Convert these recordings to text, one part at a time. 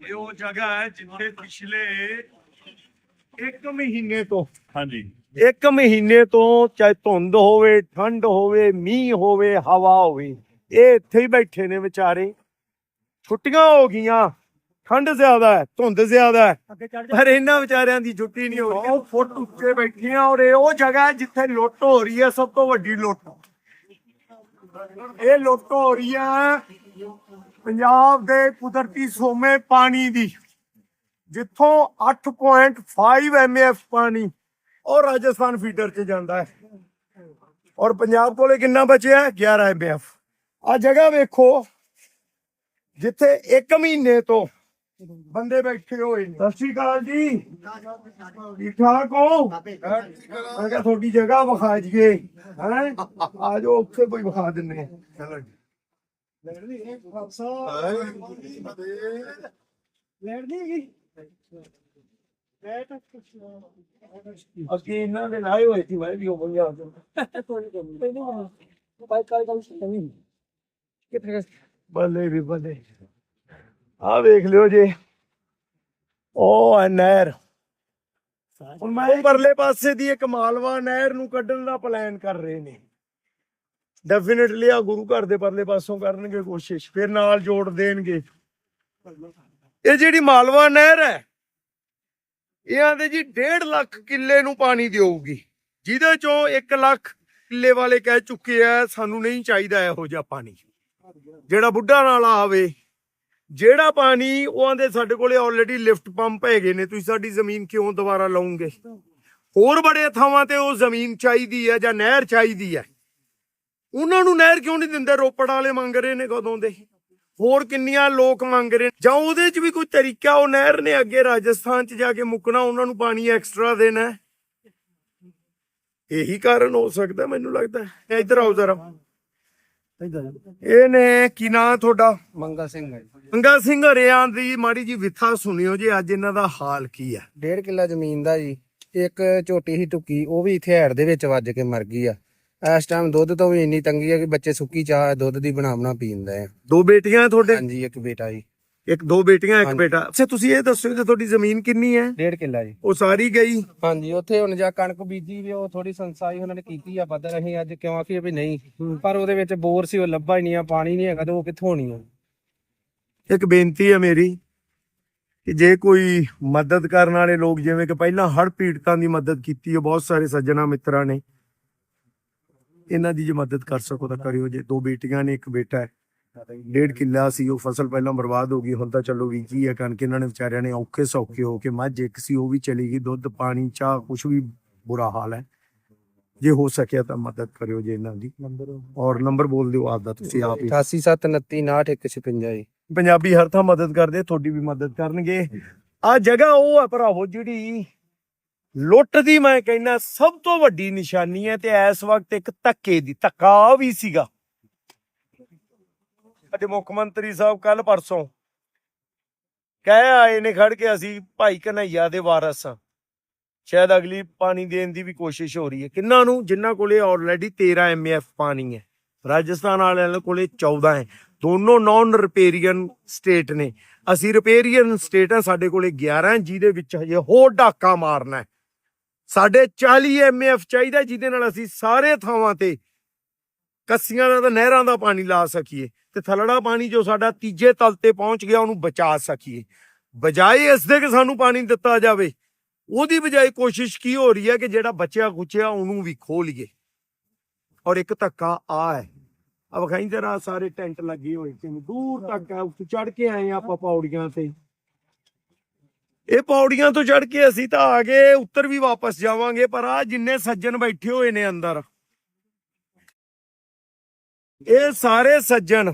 ਇਹ ਉਹ ਜਗ੍ਹਾ ਹੈ ਜਿੱਥੇ ਪਿਛਲੇ 1 ਮਹੀਨੇ ਤੋਂ ਹਾਂਜੀ। ਇੱਕ ਮਹੀਨੇ ਤੋਂ ਚਾਹੇ ਧੁੰਦ ਹੋਵੇ ਠੰਡ ਹੋਵੇ ਮੀਂਹ ਹੋਵੇ ਹਵਾ ਹੋਵੇ ਇਹ ਇੱਥੇ ਹੀ ਬੈਠੇ ਨੇ ਵਿਚਾਰੇ। ਛੁੱਟੀਆਂ ਹੋ ਗਈਆਂ ਠੰਡ ਜ਼ਿਆਦਾ ਹੈ ਧੁੰਦ ਜ਼ਿਆਦਾ ਹੈ ਪਰ ਇਹਨਾਂ ਵਿਚਾਰਿਆਂ ਦੀ ਛੁੱਟੀ ਨਹੀਂ ਹੋ ਰਹੀ। ਉਹ ਫੁੱਟ ਉੱਤੇ ਬੈਠੇ ਆ ਔਰ ਇਹ ਉਹ ਜਗ੍ਹਾ ਹੈ ਜਿੱਥੇ ਲੁੱਟ ਹੋ ਰਹੀ ਹੈ ਸਭ ਤੋਂ ਵੱਡੀ ਲੁੱਟ। ਇਹ ਲੁੱਟ ਹੋ ਰਹੀ ਹੈ ਪੰਜਾਬ ਦੇ ਕੁਦਰਤੀ ਸੋਮੇ ਪਾਣੀ ਦੀ। ਜਿੱਥੋਂ 8.5 ਐਮਐਫ ਪਾਣੀ ਔਰ ਰਾਜਸਥਾਨ ਫੀਡਰ 'ਚ ਜਾਂਦਾ ਹੈ। ਔਰ ਪੰਜਾਬ ਕੋਲੇ ਕਿੰਨਾ ਬਚਿਆ ਹੈ? 11 ਐਮਐਫ ਆ ਜਗ੍ਹਾ ਵੇਖੋ ਜਿੱਥੇ 1 ਮਹੀਨੇ ਤੋਂ ਬੰਦੇ ਬੈਠੇ ਹੋਏ ਨੇ। ਸਤਿ ਸ਼੍ਰੀ ਅਕਾਲ ਜੀ। ਠੀਕ ਠਾਕ ਹੋ? ਮੈਂ ਕਿਹਾ ਤੁਹਾਡੀ ਜਗ੍ਹਾ ਵਿਖਾ ਜੀਏ ਹੈ? ਆ ਜਾਓ ਉੱਥੇ ਕੋਈ ਵਿਖਾ ਦਿੰਨੇ ਚਲੋ ਜੀ। ਅਸੀਂ ਇਹਨਾਂ ਦੇ ਲਾਏ ਹੋਏ ਸੀ ਮੈਂ ਵੀ ਉਹ ਬੰਗਿਆ ਬੱਲੇ ਵੀ ਬੱਲੇ। ਆ ਵੇਖ ਲਿਓ ਜੇ। ਉਹ ਹੈ ਨਹਿਰ। ਹੁਣ ਮੈਂ ਪਰਲੇ ਪਾਸੇ ਦੀ ਇੱਕ ਮਾਲਵਾ ਨਹਿਰ ਨੂੰ ਕੱਢਣ ਦਾ ਪਲਾਨ ਕਰ ਰਹੇ ਨੇ। ਡੈਫੀਨਿਟਲੀ ਆ, ਗੁਰੂ ਘਰ ਦੇ ਪਰਲੇ ਪਾਸੋਂ ਕਰਨਗੇ ਕੋਸ਼ਿਸ਼, ਫਿਰ ਨਾਲ ਜੋੜ ਦੇਣਗੇ। ਇਹ ਜਿਹੜੀ ਮਾਲਵਾ ਨਹਿਰ ਹੈ, ਇਹ ਆਂਦੇ ਜੀ 1.5 ਲੱਖ ਕਿੱਲੇ ਨੂੰ ਪਾਣੀ ਦੇਊਗੀ। ਜਿਹਦੇ ਚੋਂ 1 ਲੱਖ ਕਿੱਲੇ ਵਾਲੇ ਕਹਿ ਚੁੱਕੇ ਆ, ਸਾਨੂੰ ਨਹੀਂ ਚਾਹੀਦਾ ਇਹੋ ਜਿਹਾ ਪਾਣੀ। ਜਿਹੜਾ ਬੁੱਢਾ ਨਾਲ ਆਵੇ, ਜਿਹੜਾ ਪਾਣੀ, ਉਹ ਆਂਦੇ ਸਾਡੇ ਕੋਲੇ ਆਲਰੇਡੀ ਲਿਫਟ ਪੰਪ ਹੈਗੇ ਨੇ, ਤੁਸੀਂ ਸਾਡੀ ਜ਼ਮੀਨ ਕਿਉਂ ਦੁਬਾਰਾ ਲਾਉਂਗੇ? ਹੋਰ ਬੜੇ ਥਾਵਾਂ ਤੇ ਉਹ ਜ਼ਮੀਨ ਚਾਹੀਦੀ ਹੈ ਜਾਂ ਨਹਿਰ ਚਾਹੀਦੀ ਹੈ। ਉਹਨਾਂ ਨੂੰ ਨਹਿਰ ਕਿਉਂ ਨਹੀਂ ਦਿੰਦੇ? ਰੋਪੜ ਵਾਲੇ ਮੰਗ ਰਹੇ ਨੇ ਕਦੋਂ ਦੇ। ਹੋਰ ਕਿੰਨੀਆਂ ਲੋਕ ਮੰਗ ਰਹੇ ਨੇ। ਜਾਂ ਉਹਦੇ 'ਚ ਵੀ ਕੋਈ ਤਰੀਕਾ ਉਹ ਨਹਿਰ ਨੇ ਅੱਗੇ ਰਾਜਸਥਾਨ 'ਚ ਜਾ ਕੇ ਮੁੱਕਣਾ ਉਹਨਾਂ ਨੂੰ ਪਾਣੀ ਐਕਸਟਰਾ ਦੇਣਾ ਹੈ। ਇਹੀ ਕਾਰਨ ਹੋ ਸਕਦਾ ਮੈਨੂੰ ਲੱਗਦਾ ਹੈ। ਇੱਧਰ ਆਓ ਜ਼ਰਾ। ਇਹ ਨੇ ਕੀ ਨਾਂ ਤੁਹਾਡਾ? ਮੰਗਾ ਸਿੰਘ ਹੈ ਮੰਗਾ ਸਿੰਘ ਹਰਿਆਂ ਦੀ ਮਾੜੀ ਜੀ ਵਿਥਾ ਸੁਣਿਓ ਜੀ ਅੱਜ ਇਹਨਾਂ ਦਾ ਹਾਲ ਕੀ ਹੈ ਡੇਢ ਕਿੱਲਾ ਜ਼ਮੀਨ ਦਾ ਜੀ ਇੱਕ ਝੋਟੀ ਸੀ ਟੁੱਕੀ ਉਹ ਵੀ ਇੱਥੇ ਹੈੜ ਦੇ ਵਿੱਚ ਵੱਜ ਕੇ ਮਰ ਗਈ ਆ। ਇਸ ਟਾਈਮ ਦੁੱਧ ਤੋਂ ਵੀ ਇੰਨੀ ਤੰਗੀ ਆ ਕਿ ਬੱਚੇ ਸੁੱਕੀ ਚਾਹ ਦੁੱਧ ਦੀ ਬਣਾ ਬਣਾ ਪੀਂਦੇ ਆ। ਦੋ ਬੇਟੀਆਂ ਹੈ ਤੁਹਾਡੇ? ਹਾਂਜੀ ਇੱਕ ਬੇਟਾ ਜੀ। ਇੱਕ ਦੋ ਬੇਟੀਆਂ ਇੱਕ। ਬੇਟਾ। ਅੱਛਾ ਤੁਸੀਂ ਇਹ ਦੱਸੋ ਕਿ ਤੁਹਾਡੀ ਜ਼ਮੀਨ ਕਿੰਨੀ ਹੈ? ਡੇਢ ਕਿੱਲਾ ਜੀ। ਉਹ ਸਾਰੀ ਗਈ? ਹਾਂਜੀ ਉੱਥੇ ਹੁਣ ਜਾ ਕਣਕ ਬੀਜੀ ਵੀ ਉਹ ਥੋੜੀ ਸੰਸਾਈ ਉਹਨਾਂ ਨੇ ਕੀਤੀ ਆ ਬਦਲ ਅਸੀਂ ਅੱਜ ਕਿਉਂ ਆਖੀਏ ਵੀ ਨਹੀਂ। ਪਰ ਉਹਦੇ ਵਿੱਚ ਬੋਰ ਸੀ ਉਹ ਲੱਭਾ ਹੀ ਨਹੀਂ ਆ ਪਾਣੀ ਨਹੀਂ ਹੈਗਾ ਤੇ ਉਹ ਕਿੱਥੋਂ ਹੋਣੀ ਆ? ਇੱਕ ਬੇਨਤੀ ਹੈ ਮੇਰੀ ਕਿ ਜੇ ਕੋਈ ਮਦਦ ਕਰਨ ਵਾਲੇ ਲੋਕ ਜਿਵੇਂ ਕਿ ਪਹਿਲਾਂ ਹੜ੍ਹ ਪੀੜਤਾਂ ਦੀ ਮਦਦ ਕੀਤੀ ਹੈ ਬਹੁਤ ਸਾਰੇ ਸੱਜਣਾ ਮਿੱਤਰਾਂ ਨੇ ਇਹਨਾਂ ਦੀ ਜੇ ਮਦਦ ਕਰ ਸਕੋ ਤਾਂ ਕਰਿਓ ਜੇ। ਦੋ ਬੇਟੀਆਂ ਨੇ ਇੱਕ ਬੇਟਾ ਹੈ। ਡੇਢ ਕਿੱਲਾ ਸੀ ਉਹ ਫਸਲ ਪਹਿਲਾਂ ਬਰਬਾਦ ਹੋ ਗਈ ਹੁਣ ਤਾਂ ਚਲੋ ਬੀਜੀ ਹੈ ਕਣਕ ਇਹਨਾਂ ਨੇ ਵਿਚਾਰਿਆਂ ਨੇ ਔਖੇ ਸੌਖੇ ਹੋ ਕੇ ਮੱਝ ਇੱਕ ਸੀ ਉਹ ਵੀ ਚਲੀ ਗਈ ਦੁੱਧ ਪਾਣੀ ਚਾਹ ਕੁਝ ਵੀ ਬੁਰਾ ਹਾਲ ਹੈ। ਜੇ ਹੋ ਸਕਿਆ ਤਾਂ ਮਦਦ ਕਰਿਓ ਜੇ ਇਹਨਾਂ ਦੀ। ਔਰ ਨੰਬਰ ਬੋਲ ਦਿਓ ਆਪਦਾ ਤੁਸੀਂ ਆਪ ਹੀ। 8879969156 ਜੀ। ਪੰਜਾਬੀ ਹਰ ਥਾਂ ਮਦਦ ਕਰਦੇ ਤੁਹਾਡੀ ਵੀ ਮਦਦ ਕਰਨਗੇ। ਆ ਜਗ੍ਹਾ ਉਹ ਆ ਭਰਾਵੋ ਜਿਹੜੀ ਲੁੱਟ ਦੀ ਮੈਂ ਕਹਿੰਦਾ, ਸਭ ਤੋਂ ਵੱਡੀ ਨਿਸ਼ਾਨੀ ਹੈ ਤੇ ਇਸ ਵਕਤ ਇੱਕ ਧੱਕੇ ਦੀ, ਧੱਕਾ ਵੀ ਸੀਗਾ। ਅਤੇ ਮੁੱਖ ਮੰਤਰੀ ਸਾਹਿਬ ਕੱਲ ਪਰਸੋਂ ਕਹਿ ਆਏ ਨੇ ਖੜ ਕੇ ਅਸੀਂ ਭਾਈ ਕਨਈਆ ਦੇ ਵਾਰਸ ਹਾਂ। ਸ਼ਾਇਦ ਅਗਲੀ ਪਾਣੀ ਦੇਣ ਦੀ ਵੀ ਕੋਸ਼ਿਸ਼ ਹੋ ਰਹੀ ਹੈ। ਕਿੰਨਾਂ ਨੂੰ? ਜਿਨ੍ਹਾਂ ਕੋਲੇ ਆਲਰੇਡੀ 13 ਐਮਐਫ ਪਾਣੀ ਹੈ। ਰਾਜਸਥਾਨ ਵਾਲਿਆਂ ਕੋਲੇ 14 ਹੈ। ਦੋਨੋਂ ਨਾਨ ਰਿਪੇਰੀਅਨ ਸਟੇਟ ਨੇ। ਅਸੀਂ ਰਿਪੇਰੀਅਨ ਸਟੇਟ ਆ ਸਾਡੇ ਕੋਲੇ 11 ਜਿਹਦੇ ਵਿੱਚ ਹਜੇ ਹੋਰ ਢਾਕਾ ਮਾਰਨਾ ਹੈ। ਸਾਡੇ 40 ਐਮਐਫ ਚਾਹੀਦਾ ਜਿਹਦੇ ਨਾਲ ਅਸੀਂ ਸਾਰੇ ਥਾਵਾਂ ਤੇ ਕੱਸੀਆਂ ਦਾ ਤੇ ਨਹਿਰਾਂ ਦਾ ਪਾਣੀ ਲਾ ਸਕੀਏ ਤੇ ਥਲੜਾ ਪਾਣੀ ਜੋ ਸਾਡਾ ਤੀਜੇ ਤਲ ਤੇ ਪਹੁੰਚ ਗਿਆ, ਉਹਨੂੰ ਬਚਾ ਸਕੀਏ। ਬਜਾਏ ਇਸ ਦੇ ਕਿ ਸਾਨੂੰ ਪਾਣੀ ਦਿੱਤਾ ਜਾਵੇ, ਉਹਦੀ ਬਜਾਏ ਕੋਸ਼ਿਸ਼ ਕੀ ਹੋ ਰਹੀ ਹੈ ਕਿ ਜਿਹੜਾ ਬਚਿਆ ਕੁਚਿਆ ਉਹਨੂੰ ਵੀ ਖੋਲੀਏ ਔਰ ਇੱਕ ਧੱਕਾ ਆ ਹੈ। ਆ ਵਿਖਾਈ ਜਰਾ, ਸਾਰੇ ਟੈਂਟ ਲੱਗੇ ਹੋਏ ਸੀ ਦੂਰ ਤੱਕ ਆ, ਉੱਥੇ ਚੜ ਕੇ ਆਏ ਆਪਾਂ ਪੌੜੀਆਂ ਤੇ। ਇਹ ਪੌੜੀਆਂ ਤੋਂ ਚੜ ਕੇ ਅਸੀਂ ਤਾਂ ਆ ਗਏ ਉੱਤਰ ਵੀ ਵਾਪਸ ਜਾਵਾਂਗੇ ਪਰ ਆ ਜਿੰਨੇ ਸੱਜਣ ਬੈਠੇ ਹੋਏ ਨੇ ਅੰਦਰ ਇਹ ਸਾਰੇ ਸੱਜਣ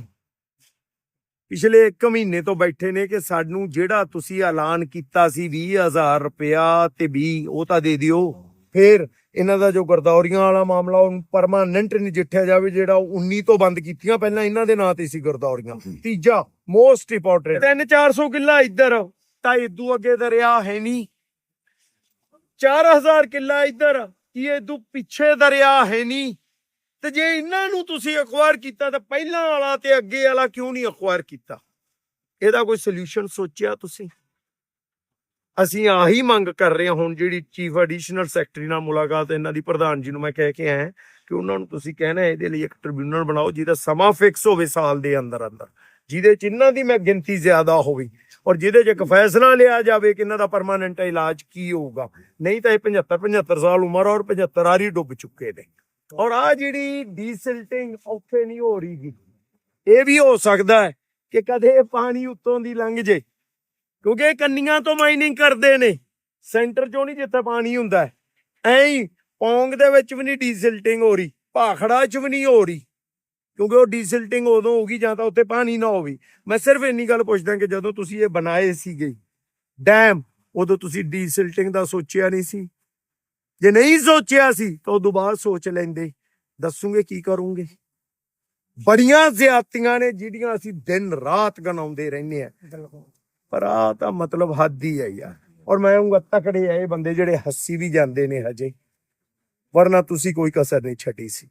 ਪਿਛਲੇ 1 ਮਹੀਨੇ ਤੋਂ ਬੈਠੇ ਨੇ ਕਿ ਸਾਨੂੰ ਜਿਹੜਾ ਤੁਸੀਂ ਐਲਾਨ ਕੀਤਾ ਸੀ 20000 ਰੁਪਇਆ ਤੇ 20 ਉਹ ਤਾਂ ਦੇ ਦਿਓ। ਫਿਰ ਇਹਨਾਂ ਦਾ ਜੋ ਗਰਦੌਰੀਆਂ ਵਾਲਾ ਮਾਮਲਾ ਉਹ ਪਰਮਾਨੈਂਟ ਨਜਿੱਠਿਆ ਜਾਵੇ ਜਿਹੜਾ ਉਹ 19 ਤੋਂ ਬੰਦ ਕੀਤੀਆਂ ਪਹਿਲਾਂ ਇਹਨਾਂ ਦੇ ਨਾਂ ਤੇ ਸੀ ਗਰਦੌਰੀਆਂ। ਤੀਜਾ ਮੋਸਟ ਇੰਪੋਰਟੈਂਟ 3-400 ਕਿੱਲਾ ਇੱਧਰ। ਤਾਂ ਇਦੋਂ ਅੱਗੇ ਦਰਿਆ ਹੈ ਨਹੀਂ। 4000 ਕਿੱਲਾ ਇੱਧਰ ਕੀ ਇਦੋਂ ਪਿੱਛੇ ਦਰਿਆ ਹੈ ਨਹੀਂ। ਤੇ ਜੇ ਇਹਨਾਂ ਨੂੰ ਤੁਸੀਂ ਅਖਵਾਰ ਕੀਤਾ, ਤਾਂ ਪਹਿਲਾਂ ਵਾਲਾ ਤੇ ਅੱਗੇ ਵਾਲਾ ਕਿਉਂ ਨਹੀਂ ਅਖਵਾਰ ਕੀਤਾ? ਇਹਦਾ ਕੋਈ ਸੋਲੂਸ਼ਨ ਸੋਚਿਆ ਤੁਸੀਂ? ਅਸੀਂ ਆਹੀ ਮੰਗ ਕਰ ਰਹੇ ਹਾਂ ਹੁਣ ਜਿਹੜੀ ਚੀਫ ਐਡੀਸ਼ਨਲ ਸੈਕਟਰੀ ਨਾਲ ਮੁਲਾਕਾਤ ਇਹਨਾਂ ਦੀ ਪ੍ਰਧਾਨ ਜੀ ਨੂੰ ਮੈਂ ਕਹਿ ਕੇ ਆਇਆ ਕਿ ਉਹਨਾਂ ਨੂੰ ਤੁਸੀਂ ਕਹਿਣਾ ਇਹਦੇ ਲਈ ਇੱਕ ਟ੍ਰਿਬਿਊਨਲ ਬਣਾਓ ਜਿਹਦਾ ਸਮਾਂ ਫਿਕਸ ਹੋਵੇ ਸਾਲ ਦੇ ਅੰਦਰ ਅੰਦਰ ਜਿਹਦੇ ਚ ਇਹਨਾਂ ਦੀ ਮੈਂ ਗਿਣਤੀ ਜ਼ਿਆਦਾ ਹੋਵੇ। ਔਰ ਜਿਹਦੇ ਚ ਇੱਕ ਫੈਸਲਾ ਲਿਆ ਜਾਵੇ ਕਿ ਇਹਨਾਂ ਦਾ ਪਰਮਾਨੈਂਟ ਇਲਾਜ ਕੀ ਹੋਊਗਾ। ਨਹੀਂ ਤਾਂ ਇਹ 75 75 ਸਾਲ ਉਮਰ ਔਰ 75 ਆਰੀ ਡੁੱਬ ਚੁੱਕੇ ਨੇ। ਔਰ ਆ ਜਿਹੜੀ ਡੀਸਿਲਟਿੰਗ ਉੱਥੇ ਨਹੀਂ ਹੋ ਰਹੀ ਇਹ ਵੀ ਹੋ ਸਕਦਾ ਹੈ ਕਿ ਕਦੇ ਪਾਣੀ ਉੱਤੋਂ ਦੀ ਲੰਘ ਜੇ। ਕਿਉਂਕਿ ਇਹ ਕੰਨੀਆਂ ਤੋਂ ਮਾਈਨਿੰਗ ਕਰਦੇ ਨੇ। ਸੈਂਟਰ ਚੋਂ ਨਹੀਂ ਜਿੱਥੇ ਪਾਣੀ ਹੁੰਦਾ। ਹੈ। ਐਂ ਪੌਂਗ ਦੇ ਵਿੱਚ ਵੀ ਨਹੀਂ ਡੀਸਿਲਟਿੰਗ ਹੋ ਰਹੀ। ਭਾਖੜਾ 'ਚ ਵੀ ਨਹੀਂ ਹੋ ਰਹੀ। ਕਿਉਂਕਿ ਉਹ ਡੀਸਿਲਟਿੰਗ ਉਦੋਂ ਹੋਗੀ ਜਾਂ ਤਾਂ ਉੱਥੇ ਪਾਣੀ ਨਾ ਹੋਵੇ। ਮੈਂ ਸਿਰਫ ਇੰਨੀ ਗੱਲ ਪੁੱਛਦਾ ਕਿ ਜਦੋਂ ਤੁਸੀਂ ਇਹ ਬਣਾਏ ਸੀਗੇ ਡੈਮ ਉਦੋਂ ਤੁਸੀਂ ਡੀਸਿਲਟਿੰਗ ਦਾ ਸੋਚਿਆ ਨਹੀਂ ਸੀ। ਜੇ ਨਹੀਂ ਸੋਚਿਆ ਸੀ ਤਾਂ ਉਦੋਂ ਬਾਅਦ ਸੋਚ ਲੈਂਦੇ। ਦੱਸੂਗੇ ਕੀ ਕਰੋਗੇ? ਬੜੀਆਂ ਜ਼ਿਆਦਤੀਆਂ ਨੇ ਜਿਹੜੀਆਂ ਅਸੀਂ ਦਿਨ ਰਾਤ ਗਨਾਉਂਦੇ ਰਹਿੰਦੇ ਆ ਪਰ ਆ ਤਾਂ ਮਤਲਬ ਹੱਦ ਹੀ ਹੈ ਯਾਰ। ਔਰ ਮੈਂ ਕਹੂੰਗਾ ਤਕੜੇ ਆ ਇਹ ਬੰਦੇ ਜਿਹੜੇ ਹੱਸੀ ਵੀ ਜਾਂਦੇ ਨੇ ਹਜੇ। ਵਰਨਾ ਤੁਸੀਂ ਕੋਈ ਕਸਰ ਨਹੀਂ ਛੱਡੀ ਸੀ।